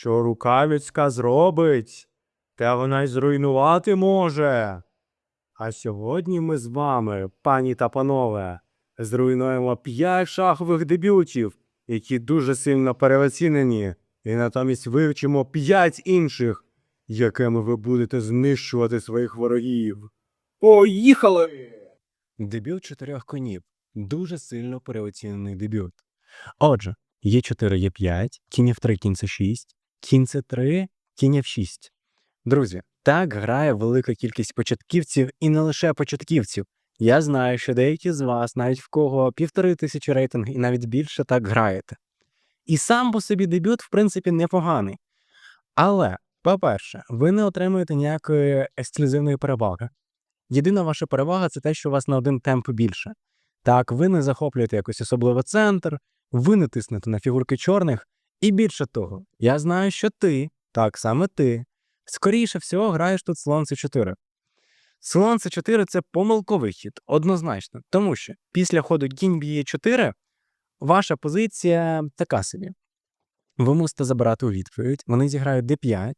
що рукавицька зробить, те вона й зруйнувати може. А сьогодні ми з вами, пані та панове, зруйнуємо п'ять шахових дебютів, які дуже сильно переоцінені, і натомість вивчимо п'ять інших, якими ви будете знищувати своїх ворогів. Поїхали! Дебют чотирьох конів. Дуже сильно переоцінений дебют. Отже, є 4, є 5, кінь F3, кінь С6, кінь С3, кінь F6. Друзі, так грає велика кількість початківців і не лише початківців. Я знаю, що деякі з вас, навіть в кого півтори тисячі рейтинг і навіть більше, так граєте. І сам по собі дебют, в принципі, непоганий. Але, по-перше, ви не отримуєте ніякої ексклюзивної переваги. Єдина ваша перевага це те, що у вас на один темп більше. Так, ви не захоплюєте якось особливо центр, ви не тиснете на фігурки чорних, і більше того, я знаю, що ти, так саме ти, скоріше всього граєш тут слон С4. Слон С4 це помилковий хід, однозначно, тому що після ходу кінь б'є 4 ваша позиція така собі. Ви мусите забирати у відповідь, вони зіграють d5.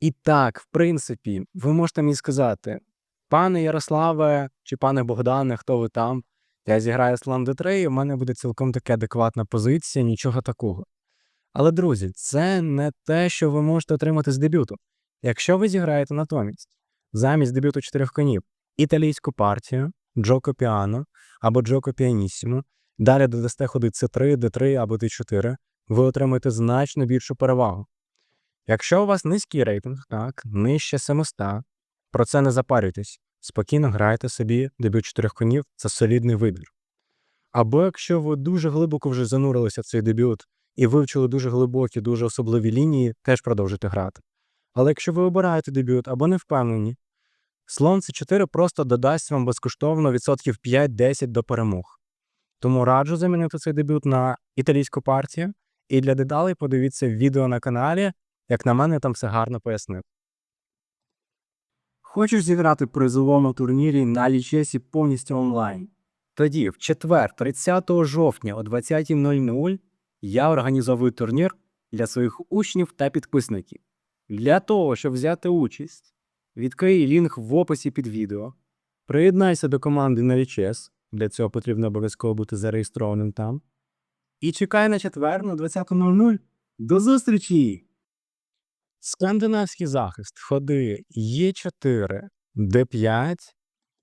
І так, в принципі, ви можете мені сказати, пане Ярославе чи пане Богдане, хто ви там, я зіграю слон d3, і в мене буде цілком таки адекватна позиція, нічого такого. Але, друзі, це не те, що ви можете отримати з дебюту. Якщо ви зіграєте натомість замість дебюту чотирьох конів італійську партію, Джоко Піано або Джоко Піанісімо, далі додасте ходи С3, Д3 або Д4, ви отримаєте значно більшу перевагу. Якщо у вас низький рейтинг, так, нижче 700, про це не запарюйтесь. Спокійно грайте собі дебют чотирьох конів, це солідний вибір. Або якщо ви дуже глибоко вже занурилися в цей дебют і вивчили дуже глибокі, дуже особливі лінії, теж продовжуйте грати. Але якщо ви обираєте дебют або не впевнені, слон С4 просто додасть вам безкоштовно відсотків 5-10 до перемог. Тому раджу замінити цей дебют на італійську партію, і для деталей подивіться відео на каналі, як на мене, там все гарно пояснив. Хочеш зіграти в призовому турнірі на лічесі повністю онлайн? Тоді, в четвер, 30 жовтня о 20.00, я організовую турнір для своїх учнів та підписників. Для того, щоб взяти участь, відкрий лінк в описі під відео, приєднайся до команди на лічес, для цього потрібно обов'язково бути зареєстрованим там. І чекай на четвер на 20.00. До зустрічі! Скандинавський захист, ходи Е4, Д5.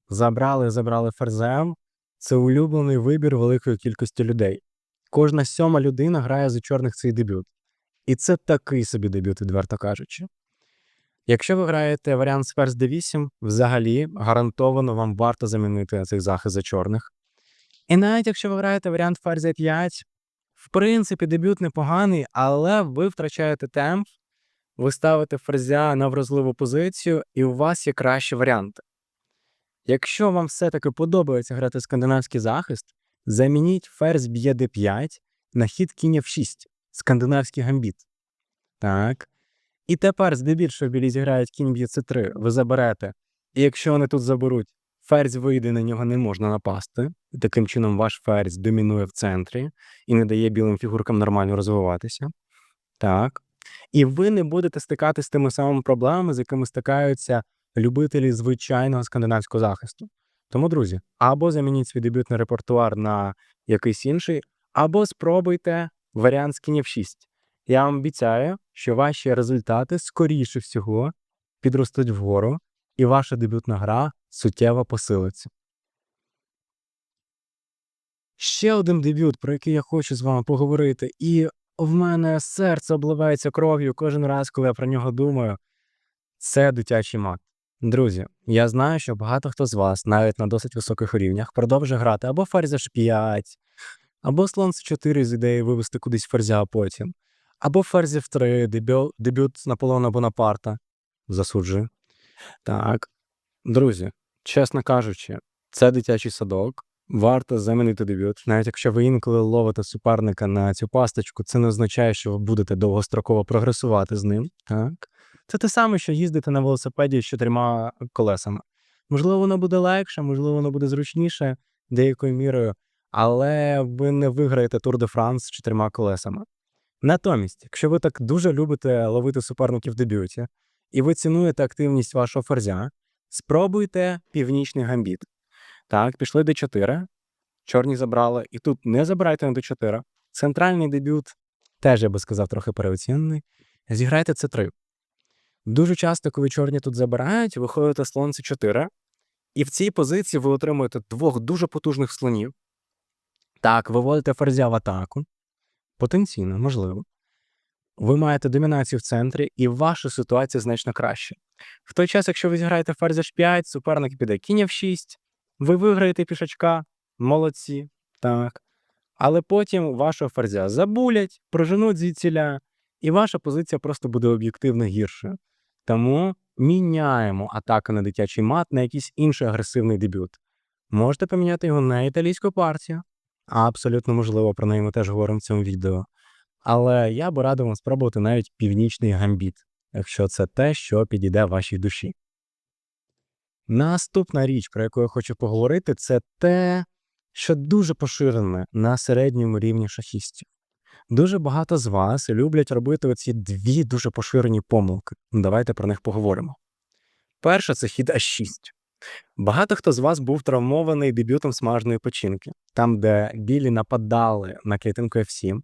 Забрали, забрали ферзем. Це улюблений вибір великої кількості людей. Кожна сьома людина грає за чорних цей дебют. І це такий собі дебют, відверто кажучи. Якщо ви граєте варіант з ферзь d8, взагалі гарантовано вам варто замінити цей захист за чорних. І навіть якщо ви граєте варіант ферзь 5, в принципі, дебют непоганий, але ви втрачаєте темп, ви ставите ферзя на вразливу позицію, і у вас є кращі варіанти. Якщо вам все-таки подобається грати скандинавський захист, замініть ферзь б'є d5 на хід кінь f6, скандинавський гамбіт. Так. І тепер, здебільшого білі зіграють кінь б'є c3, ви заберете. І якщо вони тут заберуть, ферзь вийде, на нього не можна напасти. Таким чином ваш ферзь домінує в центрі і не дає білим фігуркам нормально розвиватися. Так. І ви не будете стикатися з тими самими проблемами, з якими стикаються любителі звичайного скандинавського захисту. Тому, друзі, або замініть свій дебютний репертуар на якийсь інший, або спробуйте варіант з кінь 6. Я вам обіцяю, що ваші результати, скоріше всього, підростуть вгору, і ваша дебютна гра суттєво посилиться. Ще один дебют, про який я хочу з вами поговорити, і в мене серце обливається кров'ю кожен раз, коли я про нього думаю. Це дитячий мат. Друзі, я знаю, що багато хто з вас, навіть на досить високих рівнях, продовжує грати або ферзь h5, або слон С4 з ідеєю вивести кудись ферзя потім, або ферзь F3, дебют, дебют Наполеона Бонапарта. Засуджую. Так. Друзі, чесно кажучи, це дитячий садок. Варто замінити дебют. Навіть якщо ви інколи ловите суперника на цю пасточку, це не означає, що ви будете довгостроково прогресувати з ним. Так? Це те саме, що їздити на велосипеді з чотирма колесами. Можливо, воно буде легше, можливо, воно буде зручніше деякою мірою, але ви не виграєте Тур де Франс з чотирма колесами. Натомість, якщо ви так дуже любите ловити суперників в дебюті, і ви цінуєте активність вашого ферзя, спробуйте північний гамбіт. Так, пішли d4, чорні забрали, і тут не забирайте на d4. Центральний дебют теж, я би сказав, трохи переоцінений. Зіграйте c3. Дуже часто, коли чорні тут забирають, виходите слон c4, і в цій позиції ви отримуєте двох дуже потужних слонів. Так, виводите ферзя в атаку. Потенційно, можливо. Ви маєте домінацію в центрі, і ваша ситуація значно краще. В той час, якщо ви зіграєте ферзь h5, суперник піде кінь f6, ви виграєте пішачка, молодці, так. Але потім вашого ферзя забулять, проженуть звідсіля, і ваша позиція просто буде об'єктивно гіршою. Тому міняємо атаку на дитячий мат на якийсь інший агресивний дебют. Можете поміняти його на італійську партію. Абсолютно можливо, про неї ми теж говоримо в цьому відео. Але я би радив вам спробувати навіть північний гамбіт, якщо це те, що підійде вашій душі. Наступна річ, про яку я хочу поговорити, це те, що дуже поширене на середньому рівні шахістів. Дуже багато з вас люблять робити оці дві дуже поширені помилки. Ну, Давайте про них поговоримо. Перша це хід А6. Багато хто з вас був травмований дебютом смажної печінки, там, де білі нападали на клітинку F7,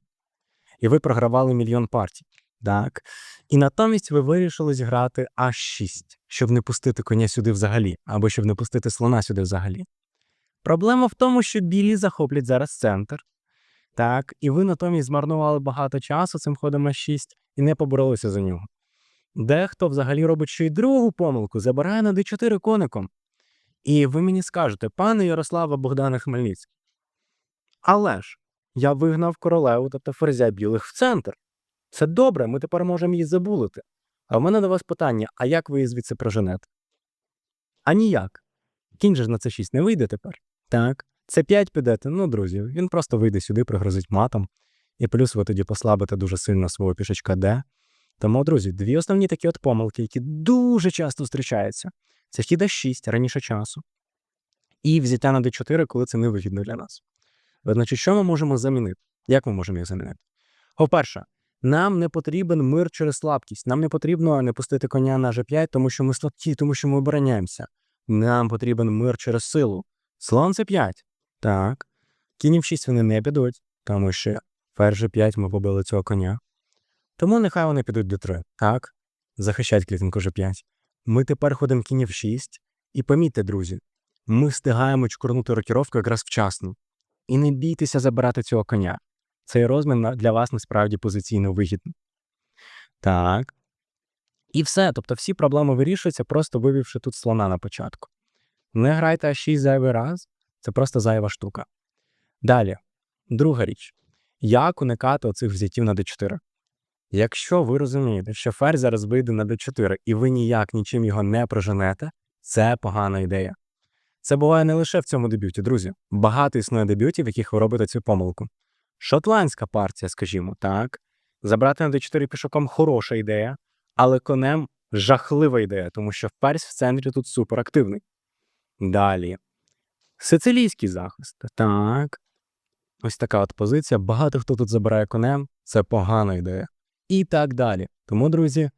і ви програвали мільйон партій. Так. І натомість ви вирішили зіграти А6, щоб не пустити коня сюди взагалі, або щоб не пустити слона сюди взагалі. Проблема в тому, що білі захоплять зараз центр. Так, і ви натомість змарнували багато часу цим ходом А6 і не поборолися за нього. Дехто взагалі робить ще й другу помилку, забирає на d4 коником. І ви мені скажете, пане Ярослава Богдана Хмельницький. Але ж я вигнав королеву, тобто ферзя білих в центр. Це добре, ми тепер можемо її забулити. А в мене до вас питання: а як ви її звідси проженете? А ніяк. Кінь же ж на це 6 не вийде тепер. Так. Це 5 підете. Ну, друзі, він просто вийде сюди, пригрозить матом. І плюс ви тоді послабите дуже сильно свого пішечка Д. Тому, друзі, дві основні такі от помилки, які дуже часто зустрічаються. Це хід А6 раніше часу. І взяття на d4, коли це невигідно для нас. Значить, що ми можемо замінити? Як ми можемо їх замінити? По-перше, нам не потрібен мир через слабкість. Нам не потрібно не пустити коня на G5, тому що ми слабкі, тому що ми обороняємося. Нам потрібен мир через силу. Слон це 5. Так. Кінь в 6 вони не підуть, тому що ферзь G5 ми побили цього коня. Тому нехай вони підуть до 3. Так. Захищать клітинку G5. Ми тепер ходимо кінь в 6. І помітьте, друзі, ми встигаємо чкурнути рокіровку якраз вчасно. І не бійтеся забирати цього коня. Цей розмін для вас насправді позиційно вигідний. Так. І все. Тобто всі проблеми вирішуються, просто вивівши тут слона на початку. Не грайте А6 зайвий раз, це просто зайва штука. Далі, друга річ. Як уникати оцих взяттів на d4? Якщо ви розумієте, що ферзь зараз вийде на d4 і ви ніяк нічим його не проженете, це погана ідея. Це буває не лише в цьому дебюті, друзі. Багато існує дебютів, в яких ви робите цю помилку. Шотландська партія, скажімо, так. Забрати на d4 пішоком хороша ідея, але конем жахлива ідея, тому що ферзь в центрі тут суперактивний. Далі. Сицилійський захист. Так. Ось така от позиція. Багато хто тут забирає конем, це погана ідея. І так далі. Тому, друзі,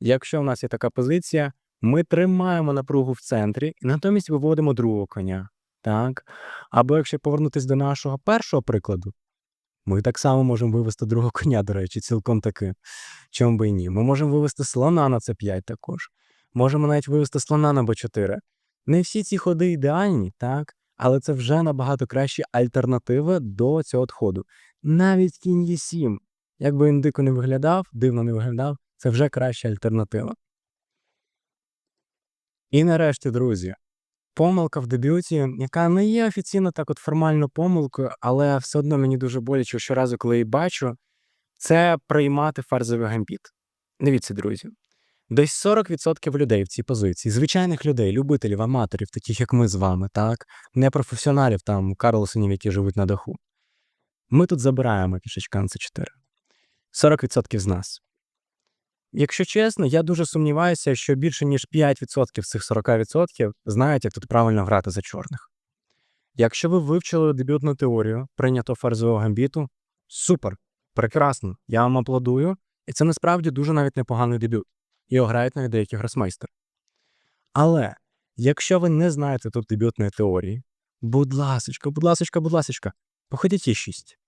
якщо в нас є така позиція, ми тримаємо напругу в центрі і натомість виводимо другого коня. Так. Або якщо повернутися до нашого першого прикладу, ми так само можемо вивести другого коня, до речі, цілком таки. Чому би і ні? Ми можемо вивести слона на c5 також. Можемо навіть вивести слона на b4. Не всі ці ходи ідеальні, так, але це вже набагато кращі альтернативи до цього от ходу. Навіть кінь є 7 як би він дико не виглядав, дивно не виглядав, це вже краща альтернатива. І нарешті, друзі, помилка в дебюті, яка не є офіційно так от формально помилкою, але все одно мені дуже боляче щоразу, коли її бачу, це приймати фарзовий гамбіт. Дивіться, друзі. Десь 40% людей в цій позиції, звичайних людей, любителів, аматорів, таких як ми з вами, так, не там, Карлосонів, які живуть на даху. Ми тут забираємо пішечка на c4. 40% з нас. Якщо чесно, я дуже сумніваюся, що більше ніж 5% з цих 40% знають, як тут правильно грати за чорних. Якщо ви вивчили дебютну теорію прийнятого ферзового гамбіту, супер. Прекрасно, я вам аплодую. І це насправді дуже навіть непоганий дебют. І грають навіть деякі гросмейстери. Але якщо ви не знаєте тут дебютної теорії, будь ласочка, будь ласочка, будь ласочка, походіть і 6.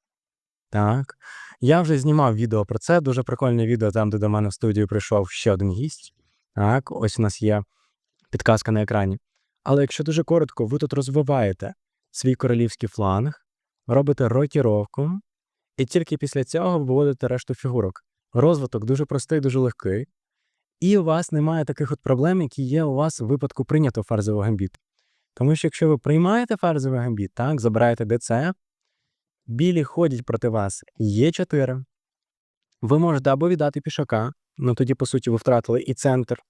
Так. Я вже знімав відео про це. Дуже прикольне відео, там, де до мене в студію прийшов ще один гість. Так, ось у нас є підказка на екрані. Але якщо дуже коротко, ви тут розвиваєте свій королівський фланг, робите рокіровку, і тільки після цього виводите решту фігурок. Розвиток дуже простий, дуже легкий. І у вас немає таких от проблем, які є у вас в випадку прийнятого фарзового гамбіту. Тому що якщо ви приймаєте фарзовий гамбіт, так, забираєте ДЦ, білі ходять проти вас Є4. Ви можете або віддати пішака, ну тоді, по суті, ви втратили і центр,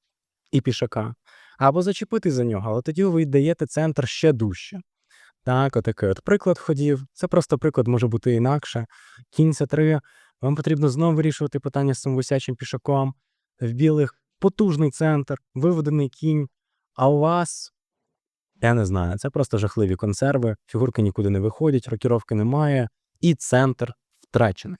і пішака, або зачепити за нього, але тоді ви віддаєте центр ще дужче. Так, отакий от приклад ходів. Це просто приклад може бути інакше. Кінь С3. Вам потрібно знову вирішувати питання з цим висячим пішаком. В білих потужний центр, виведений кінь. А у вас, я не знаю, це просто жахливі консерви. Фігурки нікуди не виходять, рокіровки немає, і центр втрачений.